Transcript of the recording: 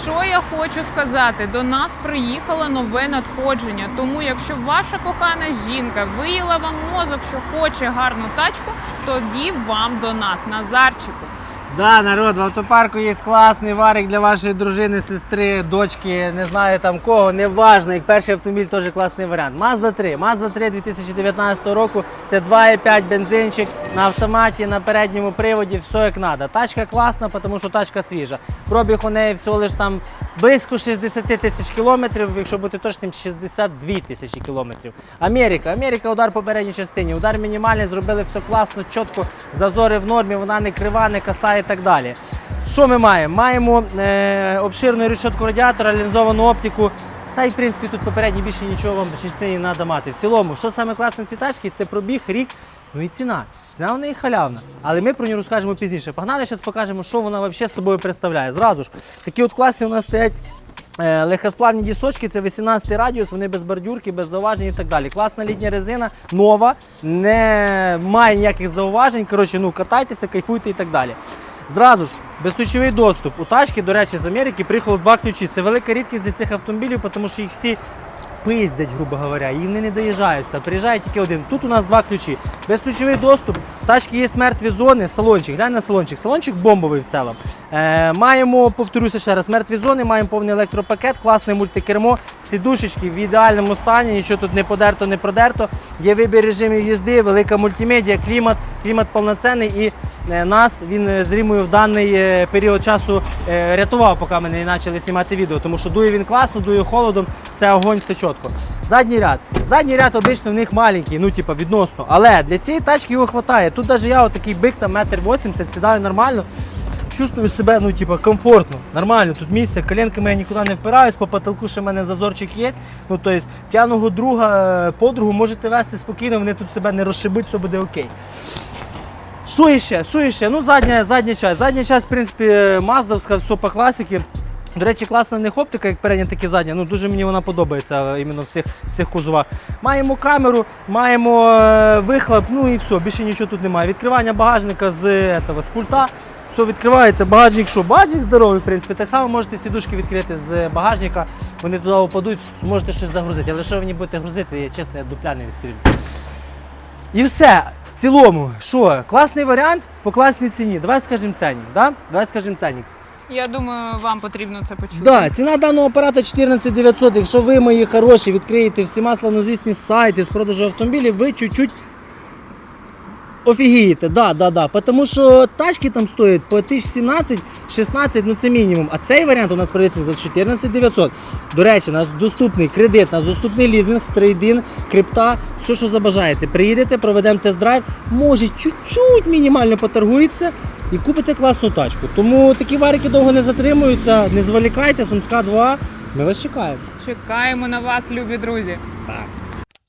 Що я хочу сказати? До нас приїхало нове надходження. Тому, якщо ваша кохана жінка виїла вам мозок, що хоче гарну тачку, тоді вам до нас, Назарчику. Да, народ, в автопарку є класний варик для вашої дружини, сестри, дочки, не знаю там кого, неважно. Як перший автомобіль теж класний варіант. Mazda 3. Mazda 3 2019 року. Це 2,5 бензинчик на автоматі, на передньому приводі, все як треба. Тачка класна, тому що тачка свіжа. Пробіг у неї всього лиш там близько 60 тисяч кілометрів, якщо бути точним, 62 тисячі кілометрів. Америка, Америка, удар по передній частині. Удар мінімальний, зробили все класно, чітко, зазори в нормі, вона не крива, не касає і так далі. Що ми маємо? Маємо е, обширну решетку радіатора, лінзовану оптику. Та й в принципі тут попередньо більше нічого вам не треба мати. В цілому, що саме класне в цій тачці, це пробіг, рік, ну і ціна. Ціна в неї халявна. Але ми про нього розкажемо пізніше. Погнали, зараз покажемо, що вона взагалі з собою представляє. Зразу ж, такі от класні у нас стоять Е, Легкосплавні дісочки, це 18 радіус, вони без бордюрки, без зауважень і так далі. Класна літня резина, нова, не має ніяких зауважень. Коротше, ну катайтеся, кайфуйте і так далі. Зразу ж, безключовий доступ. У тачки, до речі, з Америки приїхало два ключі. Це велика рідкість для цих автомобілів, тому що їх всі пиздять, грубо говоря, і вони не доїжджають. Та приїжджає тільки один. Тут у нас два ключі. Безключовий доступ, У тачки є мертві зони, салончик. Глянь на салончик. Салончик бомбовий в цілому. Е, маємо, повторюся ще раз, мертві зони, маємо повний електропакет, класне мультикермо, сідушечки в ідеальному стані, нічого тут не подерто, не продерто. Є вибір режимів їзди, велика мультимедіа, клімат, клімат повноцінний і е, нас він е, з Рімою в даний період часу рятував, поки ми не почали знімати відео, тому що дує він класно, дує холодом, все огонь, все чітко. Задній ряд. Задній ряд обично в них маленький, ну типа відносно. Але для цієї тачки його вистачає. Тут навіть я отакий бик там метр вісімдесят, сідаю нормально. Чувствую себе, ну, типа, комфортно, нормально, тут місце, коленками я нікуди не впираюсь, по потолку ще в мене зазорчик є. Ну, тобто, п'яного друга, е, подругу можете вести спокійно, вони тут себе не розшибуть, все буде окей. Що іще? Що іще? Ну, задня, задня часть. Задня часть, в принципі, маздовська, все по класіки. До речі, класна в них оптика, як передня, так і задня. Ну, дуже мені вона подобається е, іменно в цих, цих кузовах. Маємо камеру, маємо е, вихлоп, ну і все, більше нічого тут немає. Відкривання багажника з, этого, з пульта. Все відкривається, багажник що? Багажник здоровий, в принципі. Так само можете сідушки відкрити з багажника, вони туди впадуть, зможете щось загрузити. Але що ви мені будете грузити, я чесно, я дупля не відстрілю. І все. В цілому, що, класний варіант по класній ціні. Давай скажемо ценник, да? Давай скажемо ценник. Я думаю, вам потрібно це почути. Да, ціна даного апарата 14 900. Якщо ви, мої хороші, відкриєте всі всіма славнозвісні сайти з продажу автомобілів, ви чуть-чуть офігієте. Да, да, да. Тому що тачки там стоять по 1017-16, ну це мінімум. А цей варіант у нас продається за 14 900. До речі, у нас доступний кредит, у нас доступний лізинг, трейдин, крипта, все, що забажаєте. Приїдете, проведемо тест-драйв, може чуть-чуть мінімально поторгується і купите класну тачку. Тому такі варики довго не затримуються, не зволікайте, Сумська 2. Ми вас чекаємо. Чекаємо на вас, любі друзі. Так.